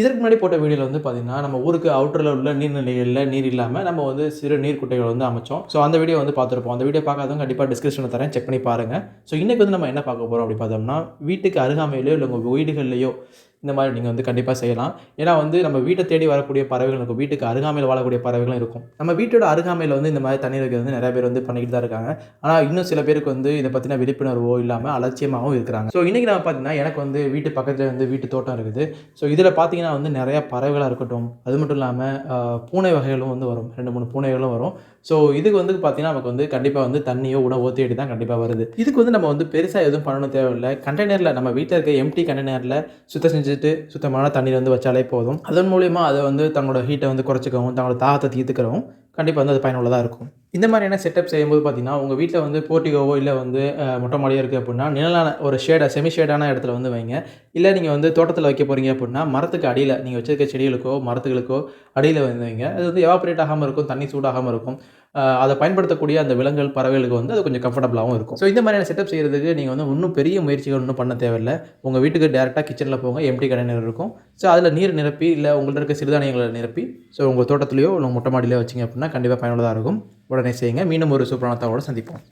இதற்கு முன்னாடி போட்ட வீடியோவில் வந்து பார்த்தீங்கன்னா நம்ம ஊருக்கு அவுட்டரில் உள்ள நீர்நிலைகளில் நீர் இல்லாமல் நம்ம வந்து சிறு நீர் குட்டைகள் வந்து அமைச்சோம். ஸோ அந்த வீடியோ வந்து பார்த்துருப்போம் அந்த வீடியோ பார்க்காதவங்க கண்டிப்பாக டிஸ்கிரிப்ஷனில் தரேன். செக் பண்ணி பாருங்கள் ஸோ இன்றைக்கி வந்து நம்ம என்ன பார்க்க போகிறோம் அப்படி பார்த்தோம்னா வீட்டுக்கு அருகாமையிலையோ இல்லை உங்கள் வீடுகள்லையோ இந்த மாதிரி நீங்கள் வந்து கண்டிப்பாக செய்யலாம். ஏன்னா வந்து நம்ம வீட்டை தேடி வரக்கூடிய பறவைகள் இருக்கும். வீட்டுக்கு அருகாமையில் வாழக்கூடிய பறவைகளும் இருக்கும். நம்ம வீட்டோட அருகாமையில் வந்து இந்த மாதிரி தண்ணீர் வைக்கிறது வந்து நிறைய பேர் வந்து பண்ணிக்கிட்டு தான் இருக்காங்க. ஆனால் இன்னும் சில பேருக்கு வந்து இதை பற்றின விழிப்புணர்வோ இல்லாமல் அலட்சியமாகவும் இருக்கிறாங்க. ஸோ இன்றைக்கி நம்ம பார்த்தீங்கன்னா எனக்கு வந்து வீட்டு பக்கத்தில் வந்து வீட்டு தோட்டம் இருக்குது. ஸோ இதில் பார்த்தீங்கன்னா வந்து நிறையா பறவைகளாக இருக்கட்டும் அது மட்டும் இல்லாமல் பூனை வகைகளும் வந்து வரும். ரெண்டு மூணு பூனைகளும் வரும். ஸோ இதுக்கு வந்து பார்த்தீங்கன்னா நமக்கு வந்து கண்டிப்பாக வந்து தண்ணியோ உணவோ தேடி தான் கண்டிப்பாக வருது. இதுக்கு வந்து நம்ம வந்து பெருசாக எதுவும் பண்ணணும் தேவையில்லை. கண்டெய்னரில் நம்ம வீட்டில் இருக்க எம்டி கண்டெய்னரில் சுத்தம் செஞ்சு செஞ்சுட்டு சுத்தமான தண்ணீர் வந்து வச்சாலே போதும். அதன் மூலியமாக அதை வந்து தங்களோட ஹீட்டை வந்து குறைச்சிக்கவும் தங்களோட தாகத்தை தீர்த்துக்கிறவும் கண்டிப்பாக வந்து அது பயனுள்ளதாக இருக்கும். இந்த மாதிரியான செட்டப் செய்யும்போது பார்த்தீங்கன்னா உங்கள் வீட்டில் வந்து போர்ட்டிகோவோ இல்லை வந்து மொட்டை மாடியோ இருக்குது அப்படின்னா நிழலான ஒரு ஷேடாக செமி ஷேடான இடத்துல வந்து வைங்க. இல்லை நீங்கள் வந்து தோட்டத்தில் வைக்க போகிறீங்க அப்படின்னா மரத்துக்கு அடியில் நீங்கள் வச்சிருக்க செடிகளுக்கோ மரத்துகளுக்கோ அடியில் வந்து வைங்க. அது வந்து எவாப்ரேட் ஆகாமல் இருக்கும் தண்ணி சூடாகாமல் இருக்கும். அதை பயன்படுத்தக்கூடிய அந்த விலங்குகள் பறவைகளுக்கு வந்து அது கொஞ்சம் கம்ஃபர்டபுளாகவும் இருக்கும். ஸோ இந்த மாதிரியான செட்டப் செய்கிறதுக்கு நீங்கள் வந்து இன்னும் பெரிய முயற்சிகள் ஒன்றும் பண்ண தேவையில்லை. உங்கள் வீட்டுக்கு டேரெக்டாக கிச்சனில் போங்க எம்டி கண்டெய்னர் இருக்கும். ஸோ அதில் நீர் நிரப்பி இல்லை உங்கள்கிட்ட இருக்க சிறுதானியங்களை நிரப்பி ஸோ உங்கள் தோட்டத்துலையோ இல்லை மொட்டை மாடியிலையோ வச்சிங்க அப்படின்னா கண்டிப்பாக பயனுள்ளதாக இருக்கும். உடனே செய்யுங்க. மீண்டும் ஒரு சூப்பரான தகவலோட சந்திப்போம்.